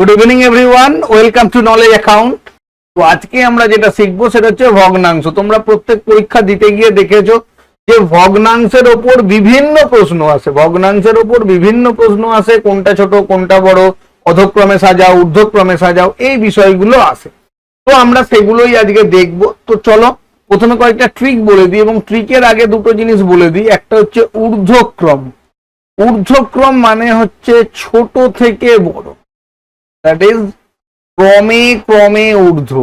Good evening everyone welcome to knowledge account তো আজকে আমরা যেটা শিখব সেটা হচ্ছে ভগ্নাংশ। তোমরা প্রত্যেক পরীক্ষা দিতে গিয়ে দেখেছ যে ভগ্নাংশের ওপর বিভিন্ন প্রশ্ন আসে। ভগ্নাংশের ওপর বিভিন্ন প্রশ্ন আসে, কোনটা ছোট, কোনটা বড়, অধক্রমে সাজাও, ঊর্ধ্বক্রমে সাজাও, এই বিষয়গুলো আসে। তো আমরা সেগুলোই আজকে দেখব। তো চলো, প্রথমে কয়েকটা ট্রিক বলে দিই এবং ট্রিকের আগে দুটো জিনিস বলে দিই। একটা হচ্ছে ঊর্ধ্বক্রম। ঊর্ধ্বক্রম মানে হচ্ছে ছোট থেকে বড়। দ্যাট ইজ ক্রমে ক্রমে ঊর্ধ্ব।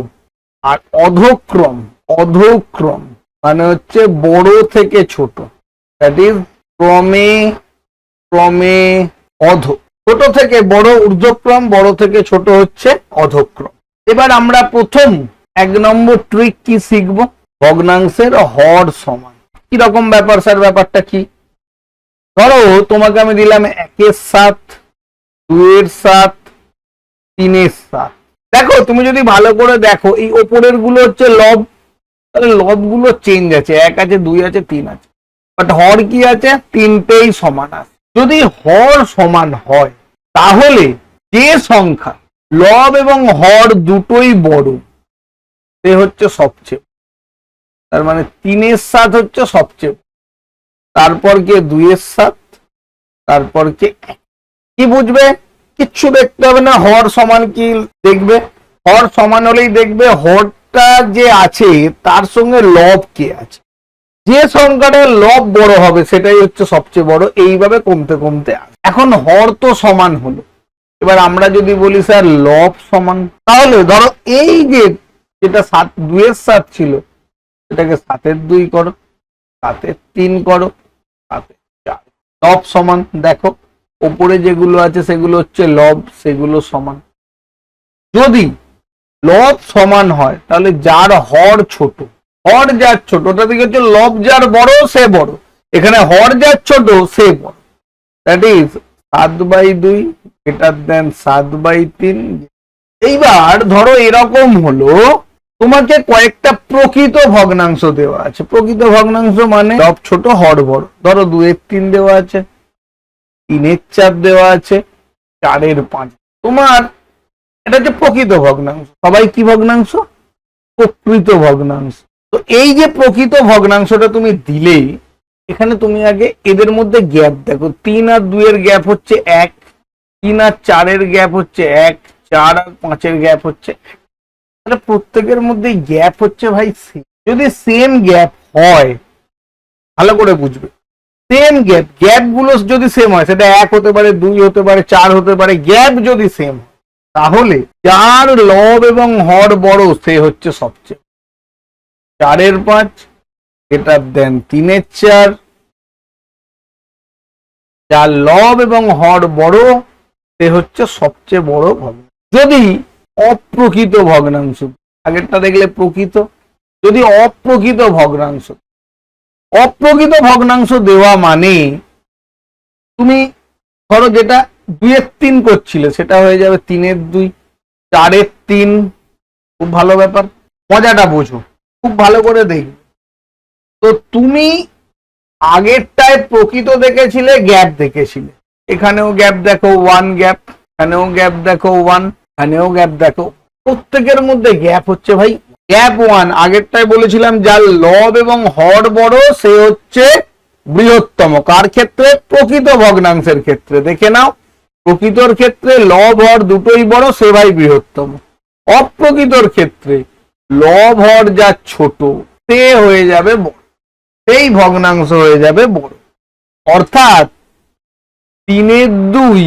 আর অধক্রম অধক্রম মানে হচ্ছে বড় থেকে ছোট। দ্যাট ইজ ক্রমে ক্রমে অধ, ছোট থেকে বড় ঊর্ধ্বক্রম, বড় থেকে ছোট হচ্ছে অধক্রম। এবার আমরা প্রথম এক নম্বর ট্রিক কি শিখব? ভগ্নাংশের হর সমান। কি রকম ব্যাপার স্যার ব্যাপারটা কি? ধরো তোমাকে আমি দিলাম একের সাত দুয়ের সাত তিনের সাত দেখো, তুমি যদি ভালো করে দেখো, এই ওপরেরগুলো হচ্ছে লব, তাহলে লবগুলো চেঞ্জ আছে, এক আছে, দুই আছে, তিন আছে। বাট হর কি আছে? তিনটেই সমান আছে। যদি হর সমান হয়, তাহলে যে সংখ্যা লব এবং হর দুটোই বড়, সে হচ্ছে সবচেয়ে তার মানে তিনের সাত হচ্ছে সবচেয়ে তারপর কে দুইয়ের সাত তারপর কে। কি বুঝবে? কিচ্ছু দেখতে হবে না, হর সমান কি দেখবে? হর সমান হলেই দেখবে হরটা যে আছে, তার সঙ্গে লব কে আছে। যে সংখ্যাটার লব বড় হবে, সেটাই হচ্ছে সবচেয়ে বড়, এইভাবে কমতে কমতে। এখন হর তো সমান হলো। এবার আমরা যদি বলি, স্যার, লব সমান, তাহলে ধরো এই যে যেটা সাত দুইয়ের সাত ছিল, সেটাকে সাতের দুই করো, সাতের তিন করো, সাতের চার। লব সমান, দেখো। ওপরে যেগুলো আছে সেগুলো হচ্ছে লব, সেগুলো সমান। যদি লব সমান হয়, তাহলে যার হর ছোট, হর যার ছোট, ওটা দিকে হচ্ছে লব যার বড়, সে বড়। এখানে হর যার ছোট, সে বড়। দ্যাট ইজ সাত বাই দুই গ্রেটার দেন সাত বাই তিন। এইবার ধরো এরকম হলো, তোমাকে কয়েকটা প্রকৃত ভগ্নাংশ দেওয়া আছে। প্রকৃত ভগ্নাংশ মানে লব ছোট, হর বড়। ধরো দুয়ের তিন দেওয়া আছে। তিনের চার দেওয়া আছে, চারের পাঁচ। তোমার, এটা হচ্ছে প্রকৃত ভগ্নাংশ। সবাই কি ভগ্নাংশ? প্রকৃত ভগ্নাংশ। তো এই যে প্রকৃত ভগ্নাংশটা তুমি দিলে, এখানে তুমি আগে এদের মধ্যে গ্যাপ দেখো। তিন আর দুইয়ের গ্যাপ হচ্ছে এক, তিন আর চারের গ্যাপ হচ্ছে এক, চার আর পাঁচের গ্যাপ হচ্ছে। তাহলে প্রত্যেকের মধ্যে গ্যাপ হচ্ছে ভাই। যদি সেম গ্যাপ হয়, ভালো করে বুঝবে। সেম গ্যাপ গ্যাপগুলো যদি সেম হয়, সেটা এক হতে পারে, দুই হতে পারে, চার হতে পারে গ্যাপ যদি সেম তাহলে যার লব এবং হর বড়, সে হচ্ছে সবচেয়ে। চারের পাঁচ, এটা দেন তিনের চার। যার লব এবং হর বড়, সে হচ্ছে সবচেয়ে বড় ভগ্নাংশ। যদি অপ্রকৃত ভগ্নাংশ, আগেরটা দেখলে প্রকৃত, যদি অপ্রকৃত ভগ্নাংশ অপ্রকৃত ভগ্নাংশ দেওয়া মানে তুমি ধরো যেটা দুইয়ের তিন করছিলে, সেটা হয়ে যাবে তিনের দুই, চারের তিন, খুব ভালো ব্যাপার। মজাটা বোঝো, খুব ভালো করে দেখবে। তো তুমি আগেরটায় প্রকৃত দেখেছিলে, গ্যাপ দেখেছিলে। এখানেও গ্যাপ দেখো ওয়ান গ্যাপ এখানেও গ্যাপ দেখো ওয়ান এখানেও গ্যাপ দেখো। প্রত্যেকের মধ্যে গ্যাপ হচ্ছে ভাই। গ্যাপ ওয়ান আগেরটায় বলেছিলাম যার লব এবং হর বড়, সে হচ্ছে বৃহত্তম। কার ক্ষেত্রে? প্রকৃত ভগ্নাংশের ক্ষেত্রে। দেখে নাও, প্রকৃতর ক্ষেত্রে লব, হর দুটোই বড়, সে ভাই বৃহত্তম। অপ্রকৃতর ক্ষেত্রে লব, হর যা ছোট, সে হয়ে যাবে বড়। সেই ভগ্নাংশ হয়ে যাবে বড়। অর্থাৎ তিনের দুই,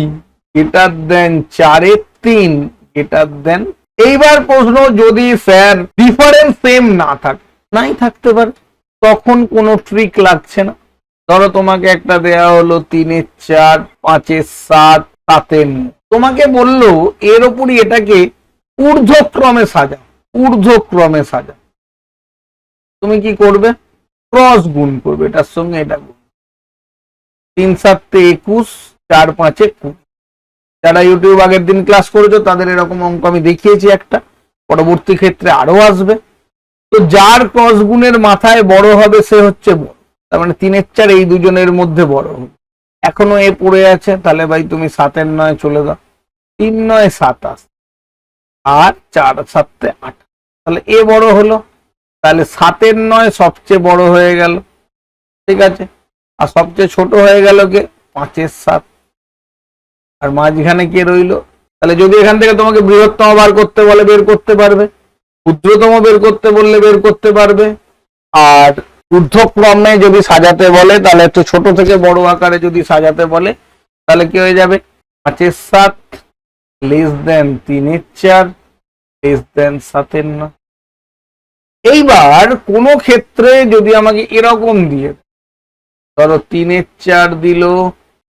এটার দেন চারের তিন, এটার দেন এইবার প্রশ্ন, যদি স্যার ডিফারেন্স সেম না থাকে, নাই থাকতে পারে, তখন কোনো ট্রিক লাগছে না। ধরো তোমাকে একটা দেয়া হলো তিনের চার, পাঁচের সাত, সাতের। তোমাকে বলল, এর উপরই এটাকে ঊর্ধ্বক্রমে সাজাও ঊর্ধ্বক্রমে সাজাও। তুমি কি করবে? ক্রস গুণ করবে, এটার সঙ্গে এটা গুণ। তিন সাতে একুশ, চার পাঁচে কুড়ি। যারা ইউটিউব আগের দিন ক্লাস করেছ, তাদের এরকম অঙ্ক আমি দেখিয়েছি একটা। পরবর্তী ক্ষেত্রে আরও আসবে। তো যার ক্রস গুণের মাথায় বড় হবে, সে হচ্ছে বড় তার মানে তিনের চার এই দুজনের মধ্যে বড় হবে। এখনও এ পড়ে আছে, তাহলে ভাই তুমি সাতের নয় চলে দাও। তিন নয় সাত সাতাশ। আর চার সাতে আট। তাহলে এ বড় হলো। তাহলে সাতের নয় সবচেয়ে বড় হয়ে গেল। ঠিক আছে? আর সবচেয়ে ছোট হয়ে গেল কে? পাঁচের সাত। আর মাঝখানে কে রইল? তাহলে যদি এখান থেকে তোমাকে বৃহত্তম বার করতে বলে, বের করতে পারবে। ক্ষুদ্রতম বের করতে বললে বের করতে পারবে। আর ঊর্ধ্বক্রমে যদি সাজাতে বলে, তাহলে একটু ছোট থেকে বড় আকারে যদি সাজাতে বলে, তাহলে কি হয়ে যাবে? পাঁচের সাত লেস দেন তিনের চার লেস দেন সাতের না এইবার কোন ক্ষেত্রে যদি আমাকে এরকম দিয়ে, ধরো তিনের চার দিল,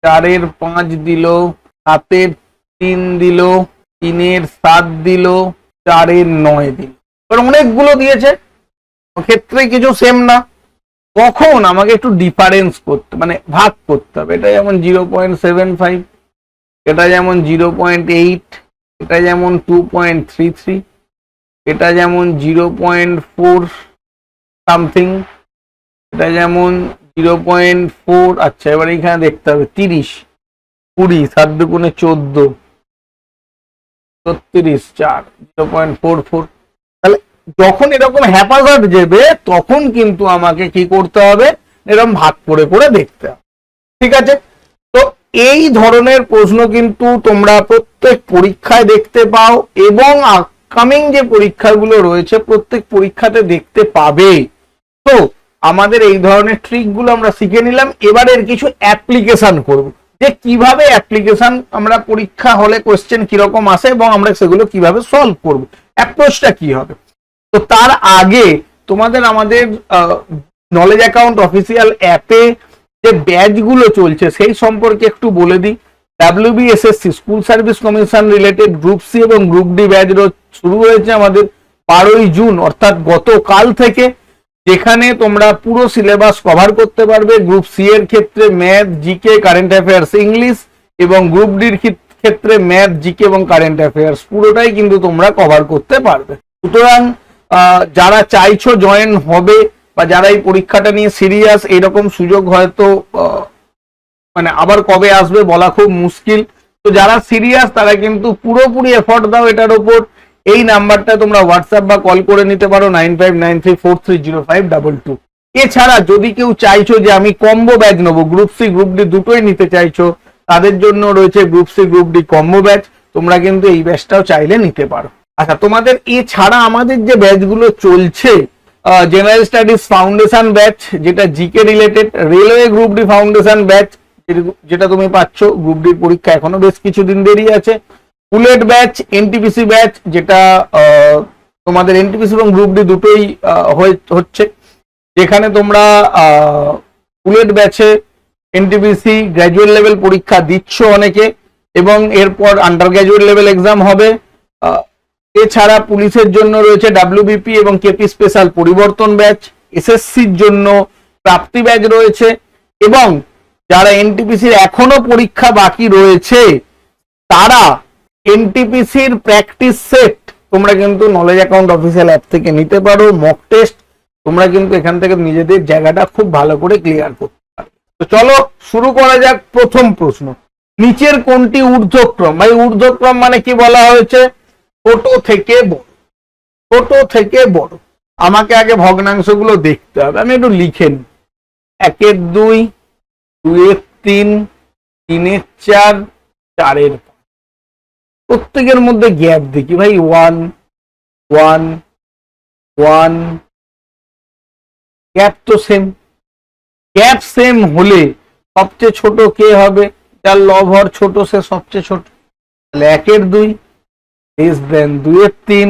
চারের পাঁচ দিল সাতের তিন দিল, তিনের সাত দিল, চারের নয় দিল। এবার অনেকগুলো দিয়েছে। ক্ষেত্রে কিছু সেম না। কখন আমাকে একটু ডিফারেন্স করতে মানে ভাগ করতে হবে। এটা যেমন জিরো পয়েন্ট সেভেন ফাইভ এটা যেমন জিরো পয়েন্ট এইট এটা যেমন টু পয়েন্ট থ্রি থ্রি এটা যেমন জিরো পয়েন্ট ফোর সামথিং এটা যেমন জিরো পয়েন্ট ফোর আচ্ছা এবার এখানে দেখতে হবে, তিরিশ। কুড়ি, সাত দুগুণে চোদ্দ। ছত্রিশ, চার, জিরো পয়েন্ট ফোর ফোর। তাহলে যখন এরকম হ্যাপাজার্ড যাবে তখন কিন্তু আমাকে কি করতে হবে? এরকম ভাগ করে করে দেখতে হবে। ঠিক আছে? তো এই ধরনের প্রশ্ন কিন্তু তোমরা প্রত্যেক পরীক্ষায় দেখতে পাও এবং আপকামিং যে পরীক্ষাগুলো রয়েছে, প্রত্যেক পরীক্ষাতে দেখতে পাবে। তো আমাদের এই ধরনের ট্রিকগুলো আমরা শিখে নিলাম। এবারের কিছু অ্যাপ্লিকেশন করব। যে কীভাবে অ্যাপ্লিকেশন আমরা পরীক্ষা হলে কোশ্চেন কীরকম আসে এবং আমরা সেগুলো কীভাবে সলভ করব। অ্যাপ্রোচটা কি হবে? তো তার আগে তোমাদের আমাদের নলেজ অ্যাকাউন্ট অফিসিয়াল অ্যাপে যে ব্যাচগুলো চলছে সেই সম্পর্কে একটু বলে দিই। WBSSC school service commission related group C এবং গ্রুপ ডি ব্যাচ শুরু হয়েছে আমাদের বারোই জুন, অর্থাৎ গতকাল থেকে যেখানে তোমরা পুরো সিলেবাস কভার করতে পারবে। গ্রুপ সি এর ক্ষেত্রে math GK current affairs English এবং গ্রুপ ডির ক্ষেত্রে ম্যাথ জিকে এবং কারেন্ট অ্যাফেয়ার্স পুরোটাই কিন্তু তোমরা কভার করতে পারবে। সুতরাং যারা চাইছো জয়েন হবে বা যারা এই পরীক্ষাটা নিয়ে সিরিয়াস এরকম সুযোগ হয়তো মানে আবার কবে আসবে বলা খুব মুশকিল। তো যারা সিরিয়াস তারা কিন্তু পুরোপুরি এফর্ট দাও এটার ওপর এই নাম্বারটা তোমরা হোয়াটসঅ্যাপ বা কল করে নিতে পারো nine five nine three four three zero five double two এছাড়া যদি কেউ চাইছো যে আমি কম্বো ব্যাচ নেব গ্রুপ সি গ্রুপ ডি দুটোই নিতে চাইছো, তাদের জন্য রয়েছে group C group D combo batch তোমরা কিন্তু এই ব্যাচটাও চাইলে নিতে পারো। আচ্ছা তোমাদের এছাড়া আমাদের যে ব্যাচগুলো চলছে জেনারেল স্টাডিজ ফাউন্ডেশন ব্যাচ যেটা GK related railway group D foundation batch যেটা তুমি পাচ্ছ। গ্রুপ ডির পরীক্ষা এখনও বেশ কিছুদিন দেরি আছে। বুলেট ব্যাচ, এনটিপিসি ব্যাচ, যেটা তোমাদের এনটিপিসি এবং গ্রুপ ডি দুটোই হচ্ছে। যেখানে তোমরা বুলেট ব্যাচে এনটিপিসি গ্র্যাজুয়েট লেভেল পরীক্ষা দিচ্ছ অনেকে এবং এরপর আন্ডার গ্র্যাজুয়েট লেভেল এক্সাম হবে। এছাড়া পুলিশের জন্য রয়েছে ডাব্লিউবিপি এবং কেপি স্পেশাল পরিবর্তন ব্যাচ, এসএসসির জন্য প্রাপ্তি ব্যাচ রয়েছে এবং যারা এনটিপিসির এখনও পরীক্ষা বাকি রয়েছে, তারা এনটিপিসির প্র্যাকটিস সেট তোমরা কিন্তু নলেজ অ্যাকাউন্ট অফিসিয়াল অ্যাপ থেকে নিতে পারো মক টেস্ট তোমরা কিন্তু এখান থেকে নিজেদের জায়গাটা খুব ভালো করে ক্লিয়ার করতে পারো তো চলো শুরু করা যাক প্রথম প্রশ্ন। নিচের কোনটি ঊর্ধ্বক্রম? ভাই, ঊর্ধ্বক্রম মানে কি বলা হয়েছে? ছোট থেকে বড়। ছোট থেকে বড়। আমাকে আগে ভগ্নাংশগুলো দেখতে হবে, আমি একটু লিখে নিই। একের দুই, দুইয়ের তিন, তিনের চার, চারের। প্রত্যেকের মধ্যে গ্যাপ দেখি। ভাই ওয়ান ওয়ান ওয়ান গ্যাপ তো সেম গ্যাপ সেম হলে সবচেয়ে ছোট কে হবে? যার লব হওয়ার ছোট সে সবচেয়ে ছোট। একের দুই লেস দেন দুইয়ের তিন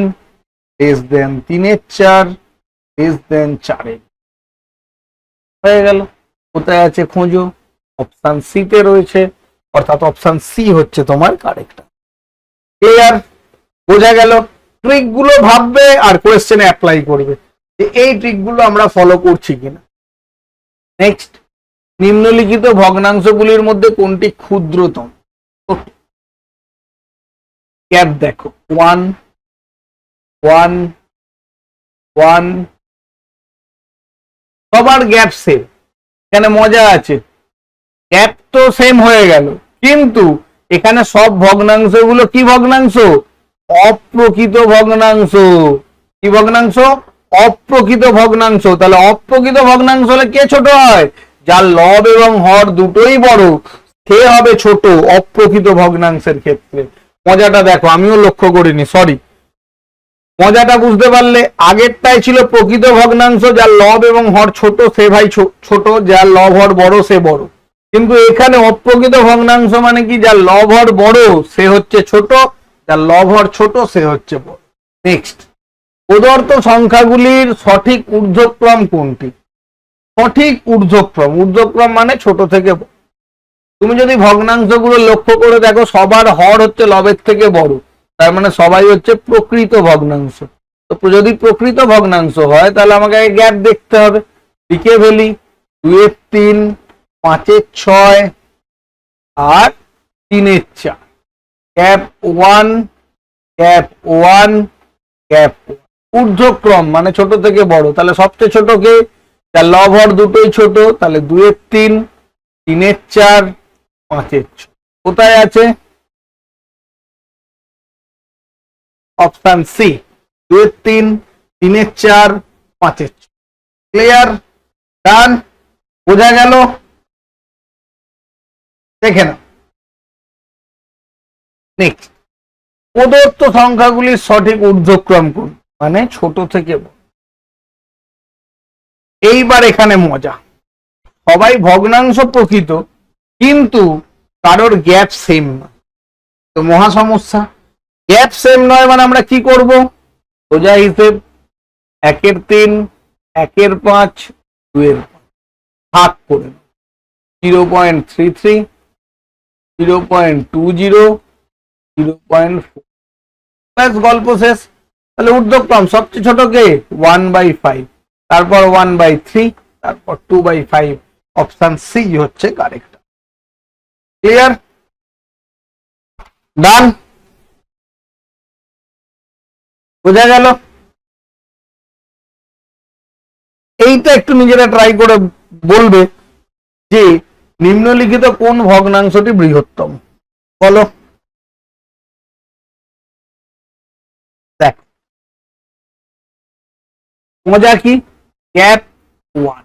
লেস দেন তিনের চার লেস দেন চারের। হয়ে গেল। কোথায় আছে খোঁজো? অপশান সি তে রয়েছে। অর্থাৎ অপশান সি হচ্ছে তোমার কারেক্ট ক্লিয়ার বোঝা গেল। ট্রিকগুলো ভাববে আর কোয়েশ্চেনে অ্যাপ্লাই করবে যে এই ট্রিকগুলো আমরা ফলো করছি কিনা। নেক্সট নিম্নলিখিত ভগ্নাংশগুলির মধ্যে কোনটি ক্ষুদ্রতম? গ্যাপ দেখো। ওয়ান ওয়ান ওয়ান সবার গ্যাপ সেম এখানে মজা আছে। গ্যাপ তো সেম হয়ে গেল। কিন্তু এখানে সব ভগ্নাংশগুলো কি ভগ্নাংশ? অপ্রকৃত ভগ্নাংশ। কি ভগ্নাংশ? অপ্রকৃত ভগ্নাংশ। তাহলে অপ্রকৃত ভগ্নাংশ হলে কে ছোট হয়? যার লব এবং হর দুটোই বড়, সে হবে ছোট অপ্রকৃত ভগ্নাংশের ক্ষেত্রে। মজাটা দেখো, আমিও লক্ষ্য করিনি সরি মজাটা বুঝতে পারলে আগেরটাই ছিল প্রকৃত ভগ্নাংশ, যার লব এবং হর ছোট, সে ভাই ছোট, যার লব হর বড়, সে বড়। কিন্তু এখানে অপ্রকৃত ভগ্নাংশ মানে কি? যার লব হর বড়, সে হচ্ছে ছোট, যার লব হর ছোট, সে হচ্ছে বড়। নেক্সট পদার্থ সংখ্যাগুলির সঠিক ঊর্ধ্বক্রম কোনটি? সঠিক ঊর্ধ্বক্রম ঊর্ধ্বক্রম মানে ছোট থেকে তুমি যদি ভগ্নাংশগুলো লক্ষ্য করে দেখো, সবার হর হচ্ছে লবের থেকে বড়, তার মানে সবাই হচ্ছে প্রকৃত ভগ্নাংশ। তো যদি প্রকৃত ভগ্নাংশ হয়, তাহলে আমাকে গ্যাপ দেখতে হবে। লিখে ফেলি, দুয়ের তিন পাঁচের ছয় আর তিনের চার। Gap one gap one gap ঊর্ধ্বক্রম মানে ছোট থেকে বড়। তাহলে সবচেয়ে ছোট কে? যার লব দুটোই ছোট। তাহলে দুয়ের তিন, তিনের চার, পাঁচের ছয় কোথায় আছে? অপশন সি দুয়ের তিন, তিনের চার, পাঁচের ক্লিয়ার ডান বোঝা গেল? দেখে না নেক্সট প্রদত্ত সংখ্যাগুলির সঠিক ঊর্ধ্বক্রম কোন মানে ছোট থেকে। এইবার এখানে মজা। সবাই ভগ্নাংশ প্রকৃত, কিন্তু কারোর গ্যাপ সেম না তো মহা সমস্যা। গ্যাপ সেম নয় মানে আমরা কি করব? সোজা হিসেব, একের তিন, একের পাঁচ, দুয়ের ভাগ করে zero point three three zero point two zero zero point ব্যাস, গল্প শেষ। তাহলে সবচেয়ে ছোট কে? One by five. তারপর ওয়ান বাই থ্রি, তারপর two by five. Option C হচ্ছে কারেক্ট। ক্লিয়ার? ডান? বোঝা গেল? এইটা একটু নিজেরা ট্রাই করে বলবে যে নিম্নলিখিত কোন ভগ্নাংশটি বৃহত্তম? বলো। দেখ। মজা কি? গ্যাপ ওয়ান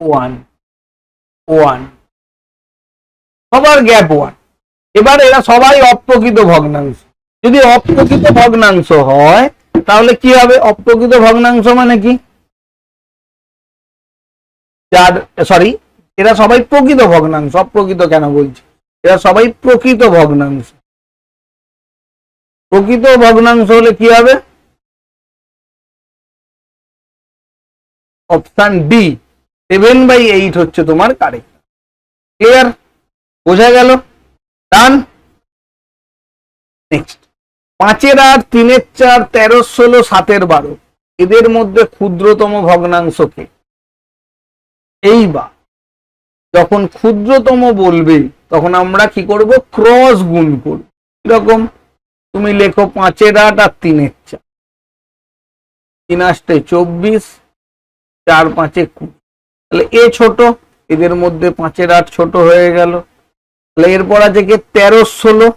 ওয়ান ওয়ান সবার গ্যাপ ওয়ান এবার এরা সবাই অপ্রকৃত ভগ্নাংশ। যদি অপ্রকৃত ভগ্নাংশ হয়, তাহলে কি হবে? অপ্রকৃত ভগ্নাংশ মানে কি? যার সরি এরা সবাই প্রকৃত ভগ্নাংশ। অপ্রকৃত কেন বলছি? এরা সবাই প্রকৃত ভগ্নাংশ। প্রকৃত ভগ্নাংশ হলে কি হবে? Option D seven by eight হচ্ছে তোমার কারেক্ট ক্লিয়ার বোঝা গেল? ডান নেক্সট পাঁচের আট, তিনের চার, তেরো, ষোলো, সাতের বারো। এদের মধ্যে ক্ষুদ্রতম ভগ্নাংশকে এইবার। যখন ক্ষুদ্রতম বলবে, তখন আমরা কি করব? ক্রস গুণ করব। এরকম তুমি লেখো পাঁচের আট আর তিনের চার। তিন আষ্টে চব্বিশ, চার পাঁচে কুড়ি। তাহলে এ ছোট, এদের মধ্যে পাঁচের আট ছোট হয়ে গেল। তাহলে এরপর আছে কি? তেরো ষোলো।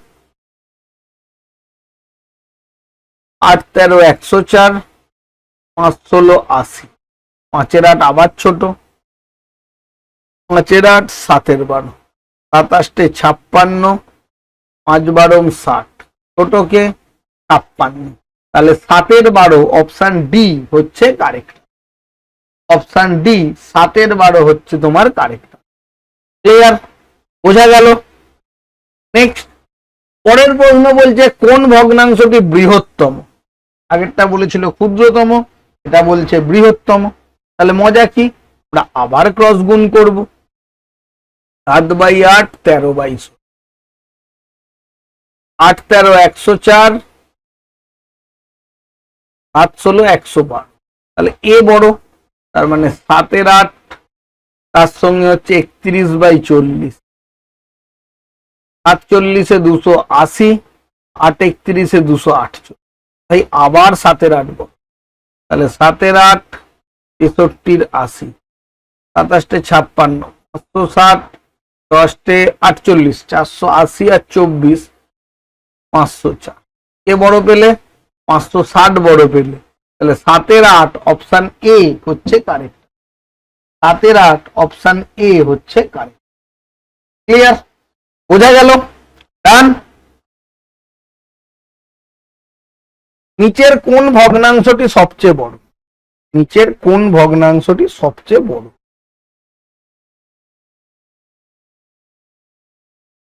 আট, তেরো, একশো চার, পাঁচ, ষোলো, আশি। পাঁচের আট আবার ছোট। পাঁচের আট সাতের বারো, সাতাশটে ছাপ্পান্ন পাঁচ বারো ষাট, ছোটকে ছাপ্পান্ন। তাহলে সাতের বারো অপশান ডি হচ্ছে কারেক্ট অপশান ডি সাতের বারো হচ্ছে তোমার কারেক্ট ক্লিয়ার বোঝা গেল? নেক্সট পরের প্রশ্ন বলছে কোন ভগ্নাংশটি বৃহত্তম? আগেরটা বলেছিল ক্ষুদ্রতম, এটা বলছে বৃহত্তম। তাহলে মজা কি? আমরা আবার ক্রস গুণ করব। সাত বাই আট, তেরো বাই। আট তেরো একশো চার, সাত ষোলো একশো তাহলে এ বড়, তার মানে সাতের আট, তার সঙ্গে হচ্ছে একত্রিশ বাই চল্লিশ। সাতচল্লিশে দুশো আশি, আট একত্রিশে দুশো আটচল্লিশ। তাই আবার সাতের আট বড়। তাহলে সাতের আট, তেষট্টির আশি, সাতাশটে ছাপ্পান্ন ষাট দশটে আটচল্লিশ, চারশো আশি আর চব্বিশ, পাঁচশো চার। কে বড় পেলে? পাঁচশো ষাট বড় পেলে। তাহলে সাতের আট অপশান এ হচ্ছে কারেক্ট সাতের আট অপশান এ হচ্ছে কারেক্ট ক্লিয়ার বোঝা গেল? ডান নিচের কোন ভগ্নাংশটি সবচেয়ে বড়? নিচের কোন ভগ্নাংশটি সবচেয়ে বড়?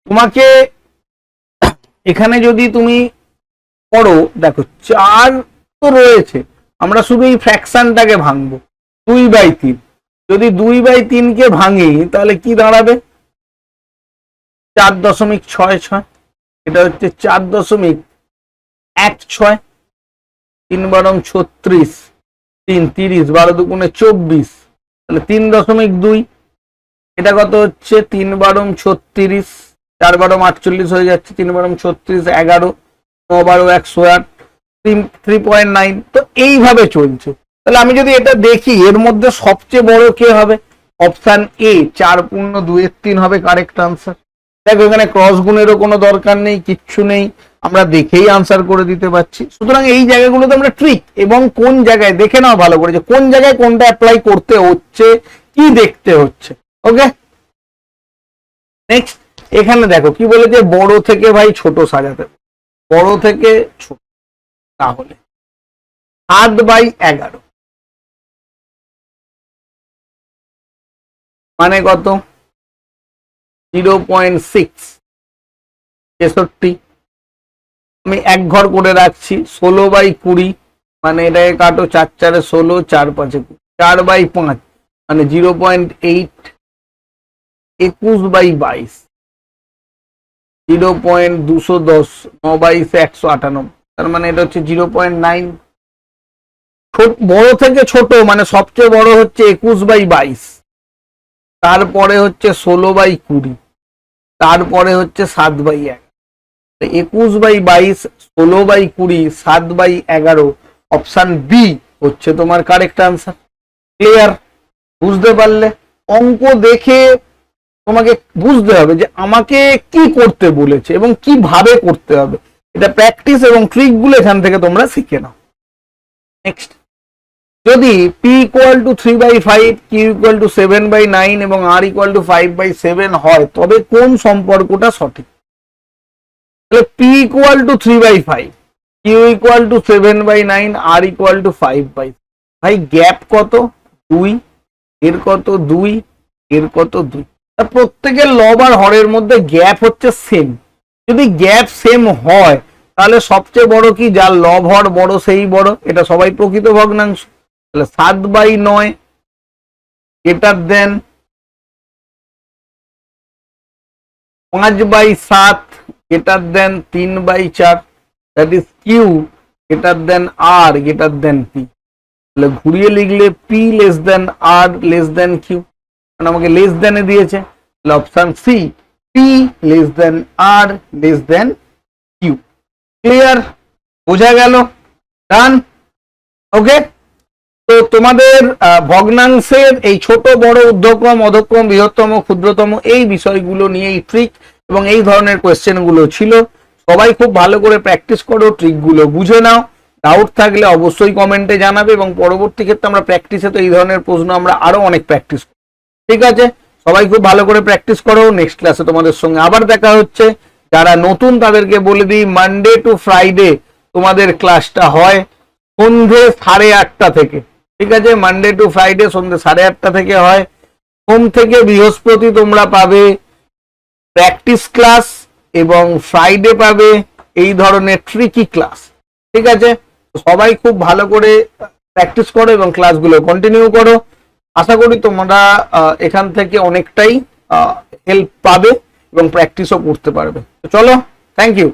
তোমাকে এখানে যদি তুমি পড়ো দেখো, চার তো রয়েছে। আমরা শুধু এই ফ্র্যাকশনটাকে ভাঙবো। দুই বাই তিন। যদি দুই বাই তিনকে ভাঙি, তাহলে কি দাঁড়াবে? চার দশমিক ছয় ছয়। এটা হচ্ছে চার দশমিক এক ছয়। তিন বারং ছত্রিশ। তিন তিরিশ, বারো দুগুণে চব্বিশ। তাহলে তিন দশমিক দুই। এটা কত হচ্ছে? তিন বারং ছত্রিশ। চার বারো আটচল্লিশ হয়ে যাচ্ছে, তিন বারো ছত্রিশ, এগারো, ন বারো একশো আট থ্রি পয়েন্ট নাইন তো এইভাবে চলছে। তাহলে আমি যদি এটা দেখি, এর মধ্যে সবচেয়ে বড় কে হবে? অপশান এ চার পূর্ণ দুয়ের তিন হবে কারেক্ট আনসার দেখো, এখানে ক্রস গুণেরও কোনো দরকার নেই, কিচ্ছু নেই। আমরা দেখেই আনসার করে দিতে পারছি। সুতরাং এই জায়গাগুলোতে আমরা ট্রিক এবং কোন জায়গায়, দেখে নাও ভালো করে যে কোন জায়গায় কোনটা অ্যাপ্লাই করতে হচ্ছে, কি দেখতে হচ্ছে। ওকে নেক্সট এখানে দেখো, কি বলেছে? বড় থেকে ভাই ছোট সাজাতে। বড় থেকে ছোট, তাহলে। সাত বাই এগারো। মানে কত? Zero point six. তেষট্টি। আমি এক ঘর করে রাখছি, ষোলো বাই কুড়ি। মানে এটাকে কাটো চার চারে ষোলো, চার পাঁচে চার বাই পাঁচ মানে জিরো পয়েন্ট এইট। একুশ বাই বাইশ। জিরো পয়েন্ট দুশো দশ ন বাইশে একশো আটানব্বই তার মানে এটা হচ্ছে জিরো পয়েন্ট নাইন। বড় থেকে ছোট মানে সবচেয়ে বড় হচ্ছে একুশ বাই বাইশ। তারপরে হচ্ছে ষোলো বাই কুড়ি। তারপরে হচ্ছে সাত বাই এক। একুশ বাই বাইশ, ষোলো বাই কুড়ি, সাত বাই এগারো, অপশান বি হচ্ছে তোমার কারেক্ট আনসার। ক্লিয়ার? বুঝতে পারলে? অঙ্ক দেখে তোমাকে বুঝতে হবে যে আমাকে কি করতে বলেছে এবং কীভাবে করতে হবে। এটা প্র্যাকটিস এবং ট্রিকগুলো এখান থেকে তোমরা শিখে নাও। নেক্সট যদি P equal to three by five Q equal to seven by nine এবং R equal to five by seven হয়, তবে কোন সম্পর্কটা সঠিক? তাহলে P equal to three by five Q equal to seven by nine R equal to five by ভাই gap কত? দুই, এর কত? দুই, এর কত? দুই। প্রত্যেকের লব আর হরের মধ্যে গ্যাপ হচ্ছে সেম যদি গ্যাপ সেম হয়, তাহলে সবচেয়ে বড় কি? যার লব হর বড়, সেই বড়। এটা সবাই প্রকৃত ভগ্নাংশ। তাহলে সাত বাই নয় এটার দেন পাঁচ বাই সাত এটার দেন তিন বাই চার। দ্যাট ইজ কিউ এটার দেন আর এটার দেন পি তাহলে ঘুরিয়ে লিখলে P less than R less than Q আমাকে লেস দেনে দিয়েছে। তাহলে option C P less than R less than Q clear বোঝা গেল? ডান ওকে তো তোমাদের ভগ্নাংশের এই ছোট, বড় ঊর্ধ্বক্রম অধক্রম বৃহত্তম, ক্ষুদ্রতম এই বিষয়গুলো নিয়ে এই ট্রিক এবং এই ধরনের কোয়েশ্চেনগুলো ছিল। সবাই খুব ভালো করে প্র্যাকটিস করো ট্রিকগুলো বুঝে নাও। ডাউট থাকলে অবশ্যই কমেন্টে জানাবে এবং পরবর্তী ক্ষেত্রে আমরা প্র্যাকটিসে তো এই ধরনের প্রশ্ন আমরা আরও অনেক প্র্যাকটিস ঠিক আছে? সবাই খুব ভালো করে প্র্যাকটিস করো নেক্সট ক্লাসে তোমাদের সঙ্গে আবার দেখা হচ্ছে। যারা নতুন তাদেরকে বলে দিই মানডে টু ফ্রাইডে তোমাদের ক্লাসটা হয় সন্ধে সাড়ে আটটা থেকে। ঠিক আছে? মানডে টু ফ্রাইডে সন্ধে সাড়ে আটটা থেকে হয়। সোম থেকে বৃহস্পতি তোমরা পাবে প্র্যাকটিস ক্লাস এবং ফ্রাইডে পাবে এই ধরনের ট্রিকি ক্লাস ঠিক আছে? সবাই খুব ভালো করে প্র্যাকটিস করো এবং ক্লাসগুলো কন্টিনিউ করো। আশা করি তোমরা এখান থেকে অনেকটাই হেল্প পাবে এবং প্র্যাকটিসও করতে পারবে। তো চলো থ্যাংক ইউ